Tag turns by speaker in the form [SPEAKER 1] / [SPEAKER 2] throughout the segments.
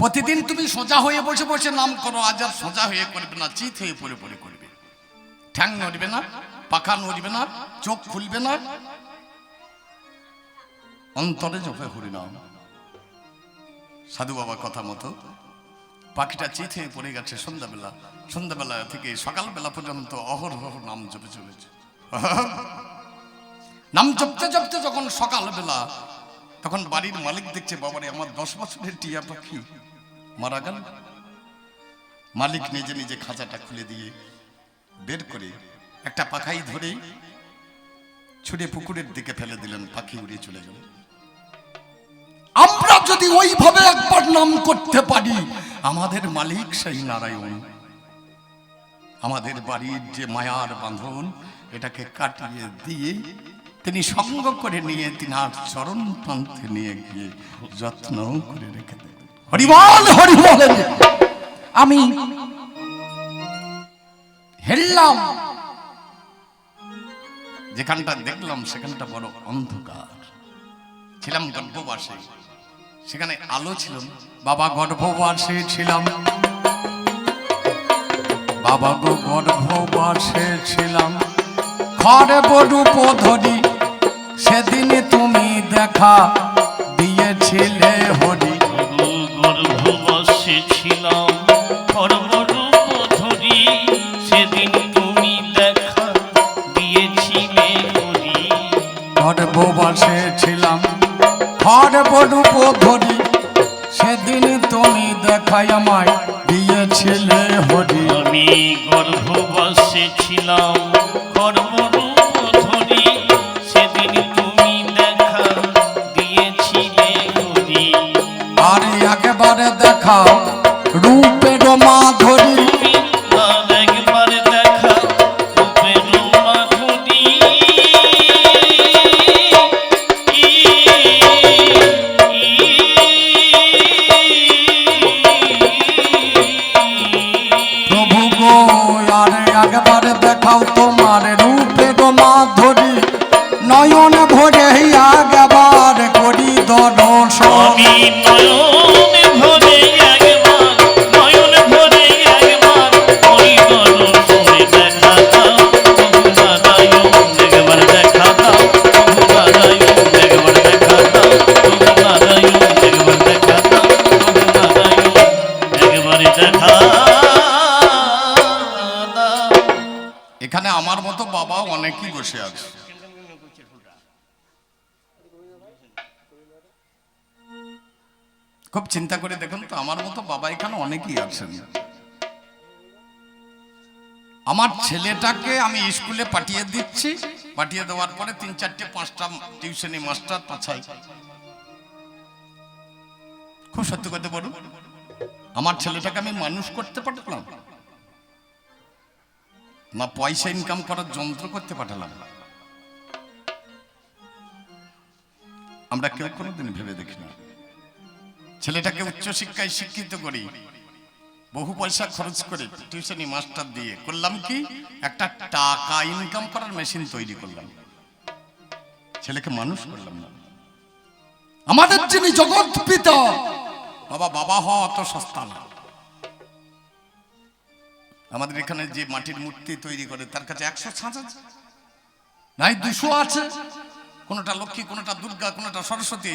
[SPEAKER 1] প্রতিদিন তুমি সোজা হয়ে বসে বসে নাম করো, আজ আর সোজা হয়ে করবে না, চিত হয়ে পড়ে পড়ে করবে। ঠ্যাং নড়বে না, পাখা নড়বে না, চোখ খুলবে না। অন্তরে জপে হরিনাম। সাধু বাবা কথা মতো পাখিটা চিত হয়ে পড়ে গেছে সন্ধ্যাবেলা। সন্ধ্যাবেলা থেকে সকালবেলা পর্যন্ত অহরহ নাম জপে চলেছে নাম জপতে জপতে যখন সকালবেলা তখন বাড়ির মালিক দেখছে, বাবারে, আমার দশ বছরের টিয়া পাখি মারা গেল। মালিক নিজে নিজে খাঁচাটা খুলে দিয়ে বের করে একটা পাখাই ধরে ছুটে পুকুরের দিকে ফেলে দিলেন, পাখি উড়ে চলে গেল। আমরা যদি ওইভাবে একবার নাম করতে পারি, আমাদের মালিক সেই নারায়ণ। আমাদের বাড়ির যে মায়ার বাঁধন, এটাকে কাটিয়ে দিয়ে তিনি সঙ্গ করে নিয়ে তিনার চরণ প্রান্তে নিয়ে গিয়ে যত্ন করে রেখে দেন। হরিবল হরিবল! আমি হেললাম যেখানটা দেখলাম, সেখানটা বড় অন্ধকার। ছিলাম গর্ভবাসে। সেখানে আলো ছিল বাবা গর্ভবাসে ছিলাম। বাবা গো গর্ভবাসে ছিলাম। খড়ে বড়ু পধরি সেদিন তুমি দেখা দিয়েছিলে হরি।
[SPEAKER 2] ছিলাম ধরি সেদিন তুমি দেখা দিয়েছিলে হরি।
[SPEAKER 1] গর্ভবাসে ছিলাম পধরি সেদিন তুমি দেখাই আমায় দিয়েছিলে হরি।
[SPEAKER 2] আমি গর্ভবশে ছিলাম কর্মরূপ
[SPEAKER 1] একেবারে খুব চিন্তা করে দেখুন তো, আমার মতো বাবা এখানে অনেকেই আছেন। আমার ছেলেটাকে আমি স্কুলে পাঠিয়ে দিচ্ছি, পাঠিয়ে দেওয়ার পরে তিন চারটে পাঁচটা টিউশনি মাস্টার পাছাই খুব সত্যি কথা বলুন, আমার ছেলেটাকে আমি মানুষ করতে পাঠালাম, না পয়সা ইনকাম করার যন্ত্র করতে পাঠালাম। আমরা কেউ কোনোদিন ভেবে দেখি না ছেলেটাকে উচ্চশিক্ষায় শিক্ষিত করি। বহু পয়সা খরচ করে টিউশনি মাস্টার দিয়ে করলাম কি? একটা টাকা ইনকাম করার মেশিন তৈরি করলাম। ছেলেকে মানুষ করলাম না। আমাদের যিনি জগৎ পিতা, বাবা বাবা হওয়া অত সস্তা না। আমাদের এখানে যে মাটির মূর্তি তৈরি করে, তার কাছে একশো ছাঁচ আছে। নাই, দুশো আছে। কোনোটা লক্ষ্মী, কোনোটা দুর্গা, কোনোটা সরস্বতী।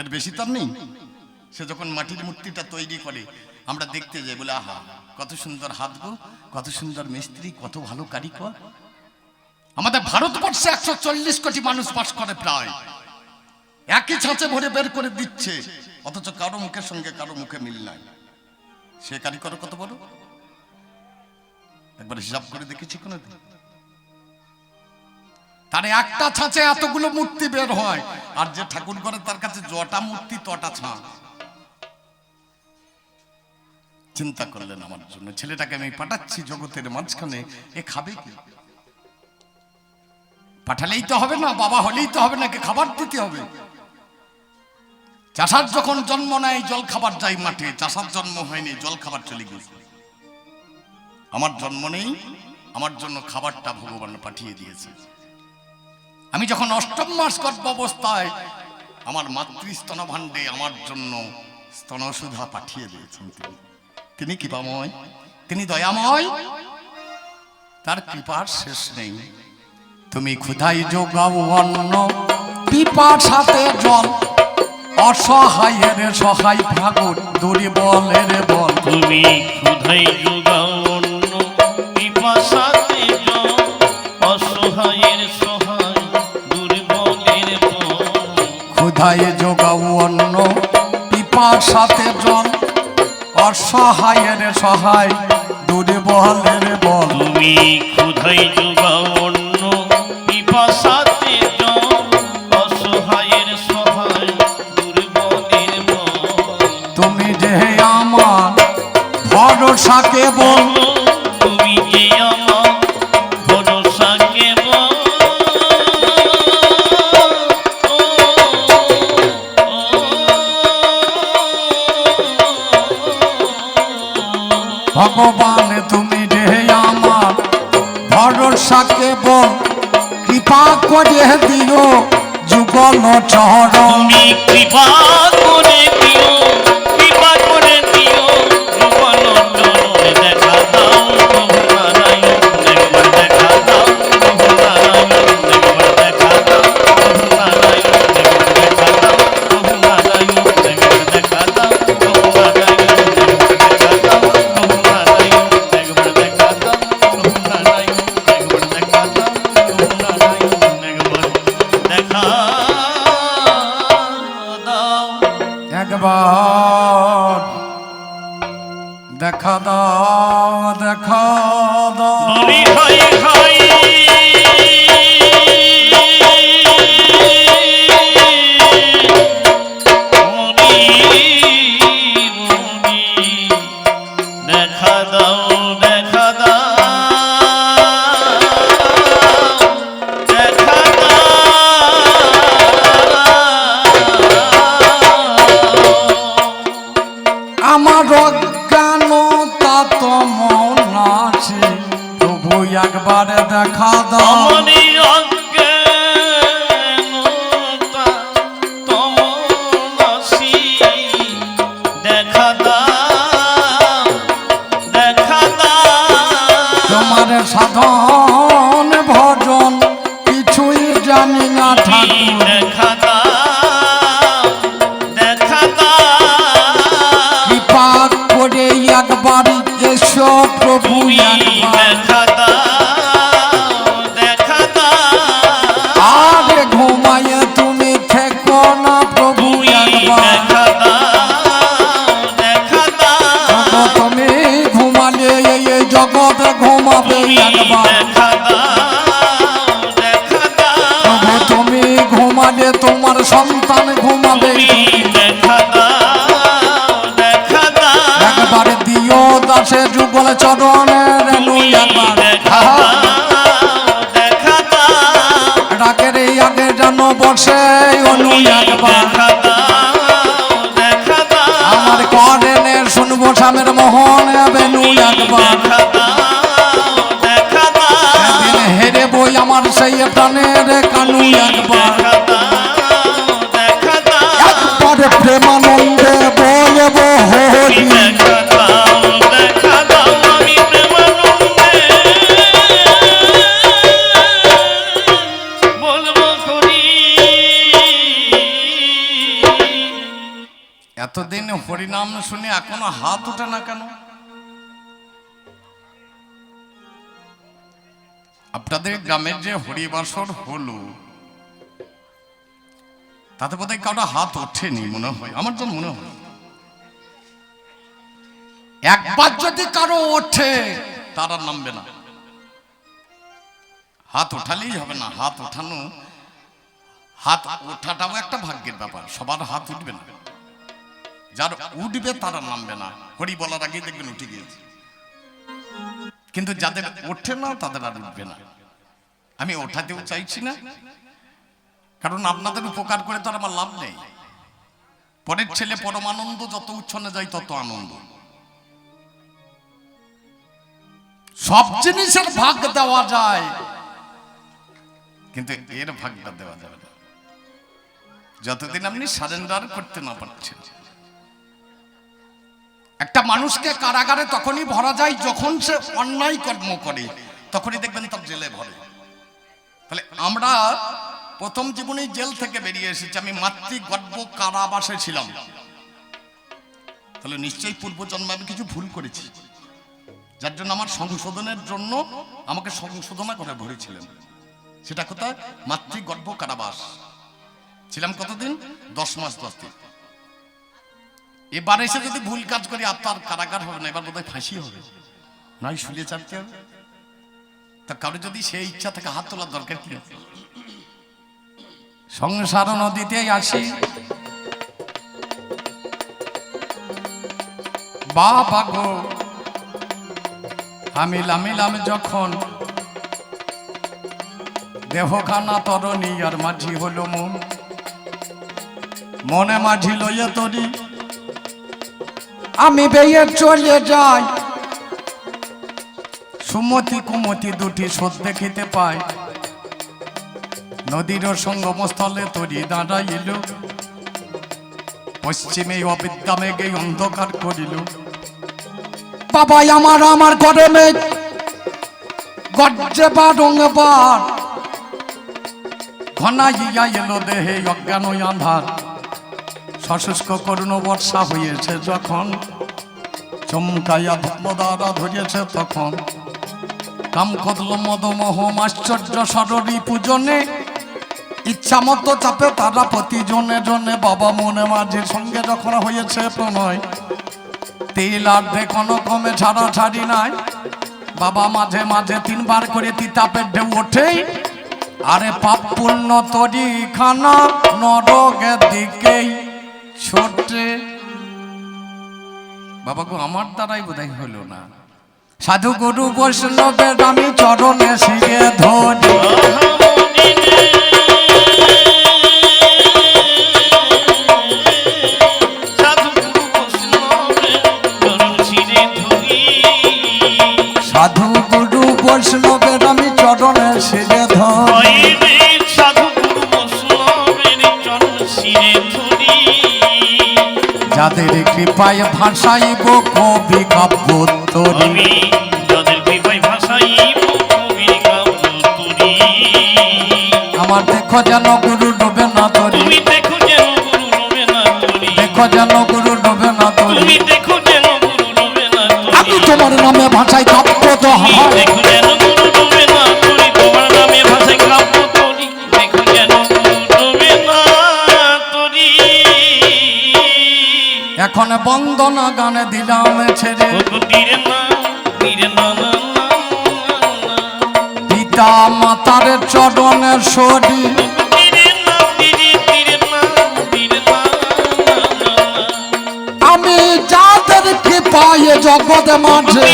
[SPEAKER 1] এর বেশি তার নেই। সে যখন মাটির মূর্তিটা তৈরি করে, আমরা দেখতে যাই, বলে, আহা, কত সুন্দর হাত গো, কত সুন্দর মিস্ত্রি, কত ভালো কারিগর। আমাদের ভারতবর্ষে একশো চল্লিশ কোটি মানুষ বাস করে প্রায়। একই ছাঁচে ভরে বের করে দিচ্ছে, অথচ কারও মুখের সঙ্গে কারও মুখে মিল নাই। সে কারিগর কত বড়? একবার হিসাব করে দেখেছি কোনোদিন। তার একটা ছাঁচে এতগুলো মূর্তি বের হয় আর যে ঠাকুর করে তার কাছে জটা মূর্তি, তটা ছাঁ চিন্তা করলেন আমার জন্য, ছেলেটাকে আমি পাঠাচ্ছি জগতের মাঝখানে, এ খাবে কি? পাঠালেই তো হবে না, বাবা হলেই তো হবে নাকি খাবার দিতে হবে। চাষার যখন জন্ম নেয়, জল খাবার যায় মাঠে, চাষার জন্ম হয়নি, জল খাবার চলে গেছে আমার জন্ম নেই, আমার জন্য খাবারটা ভগবান পাঠিয়ে দিয়েছে। আমি যখন অষ্টম মাস গর্ভ অবস্থায় আমার মাতৃস্তন ভাণ্ডে আমার জন্য স্তনসুধা পাঠিয়ে দিয়েছেন তিনি। তিনি কৃপাময়, তিনি দয়াময়। তার কৃপার শেষ নেই। তুমি ক্ষুধাই যোগাও অন্ন পিপার সাথে জল। অসহায়ের সহায় ভাগর দুর্বলের বল।
[SPEAKER 2] তুমি ক্ষুধাই যোগাও
[SPEAKER 1] ক্ষুধায় যোগাও অন্ন পিপার সাথে জল অসহায়ের সহায়। দুর্বলের বল।
[SPEAKER 2] তুমি যোগাও অন্য। পিপাসাতে জল অসহায়ের সহায়। দুর্বলের পর
[SPEAKER 1] তুমি যে আমার ভরসাকে বল দিও যুগল চরণ।
[SPEAKER 2] কৃপা করে দিও।
[SPEAKER 1] বসে অনু একবার আমার করেনের শুনব স্বামের মোহন বেনু একবার হেরে বই আমার সেই প্রাণের কানু একবার একবার প্রেমান হরিনাম শুনে এখনও হাত ওঠে না কেন? আপনাদের গ্রামের যে হরিবাসর হলো, তাতে বোধহয় কারও হাত ওঠেনি মনে হয়, আমার তো মনে হয়। একবার যদি কারও ওঠে, তারা নামবে না। হাত ওঠালেই হবে না, হাত ওঠানো, হাত ওঠাটাও একটা ভাগ্যের ব্যাপার, সবার হাত উঠবে না। যার উঠবে তারা নামবে না। হরি বলার আগেই দেখবেন উঠে গিয়েছে। কিন্তু যাদের ওঠে না, তাদের আর উঠবে না। আমি ওঠাতেও চাইছি না। কারণ আপনাদের উপকার করে তো আমার লাভ নেই। পরের ছেলে পরমানন্দ, যত উচ্ছনে যায় তত আনন্দ। সব জিনিসের ভাগ দেওয়া যায়। কিন্তু এর ভাগটা দেওয়া যাবে না। যতদিন আপনি সারেন্ডার করতে না পারছেন। একটা মানুষকে কারাগারে তখনই ভরা যায় যখন সে অন্যায় কর্ম করে। তখনই দেখবেন তার জেলে ভরে। তাহলে আমরা প্রথম জীবনেই জেল থেকে বেরিয়ে এসেছি। আমি মাতৃগর্ভ কারাবাসে ছিলাম। তাহলে নিশ্চয়ই পূর্বজন্মে আমি কিছু ভুল করেছি। যার জন্য আমার সংশোধনের জন্য আমাকে সংশোধনা করে ভরেছিলেন সেটা কোথায়? মাতৃগর্ভ কারাবাস। ছিলাম কতদিন? দশ মাস দশ দিন। এবার এসে যদি ভুল কাজ করি, আর তার কারাগার হবে না, এবার বোধহয় ফাঁসি হবে। নয় শুলিয়ে চাপতে হবে। তা কারও যদি সেই ইচ্ছা থেকে, হাত তোলার দরকার কি? সংসার নদীতে আসি। বাবা গো, আমি লামিলাম যখন দেহখানা তরণী, আর মাঝি হলো মন। মনে মাঝি লইয়া তরি। আমি বেয়ে চলে যাই। সুমতি কুমতি দুটি শোধ দেখিতে পাই নদীর সঙ্গমস্থলে তরি দাঁড়াইল। পশ্চিমে অবিদ্যা মেঘে অন্ধকার করিল। বাবা, আমার আমার ঘরে মেঘ। গজ্জে বা রঙবার ঘনা ইয়া এলো দেহে অজ্ঞান আন্ধার। সশুষ্ক করুণ বর্ষা হয়েছে যখন। চমকাইয়া ধর্মদারা ধরিয়েছে তখন। কাম কদল মদমোহ আশ্চর্য সররি পূজনে। ইচ্ছা মতো চাপে তারা প্রতি জনে জনে বাবা মনে মাঝির সঙ্গে যখন হয়েছে প্রণয়। তেল আর কোনো কমে ছাড়া ছাড়ি নাই। বাবা মাঝে মাঝে তিনবার করে তিতাপের ঢেউ ওঠেই আরে পাপ পূর্ণ তরি খানা নরকের দিকেই। ছোটে। বাবা গো আমার দ্বারাই বোধহয় হলো না। সাধু গুরু বৈষ্ণবের আমি চরণে শিখে ধরি
[SPEAKER 2] সাধু গুরু বৈষ্ণবের
[SPEAKER 1] আমি চরণে শিখে যাদের কৃপায় ভাষাইব কবি কাব্য তরি আমার দেখো যেন গুরু ডোবে না তরি
[SPEAKER 2] দেখো যেন গুরু রবে না তুরি
[SPEAKER 1] দেখো যেন গুরু ডোবে না তরি
[SPEAKER 2] দেখো যেন গুরু রবে না
[SPEAKER 1] আমি তোমার নামে ভাষাই কাব্য তো হয়। বন্দনা গানে দিলাম ছেড়ে। পিতা মাতার চরণের সরি। আমি যাদের কৃপায় জগৎ মাঝে।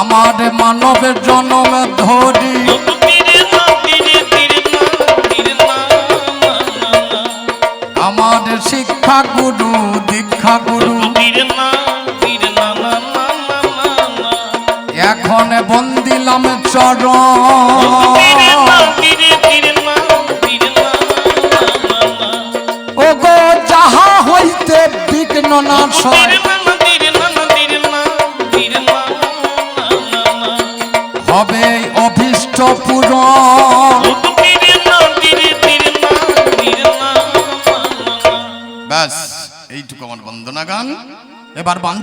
[SPEAKER 1] আমার মানবের জন্মে ধরি। এখন বন্দিলাম
[SPEAKER 2] তীরে না
[SPEAKER 1] চরণ।
[SPEAKER 2] তীরে তীরে না তীরে না
[SPEAKER 1] ও গো যাহা হইতে বিঘ্ন না হবে অভীষ্ট ব্যাস, এইটুকু আমার বন্দনা গান। এবার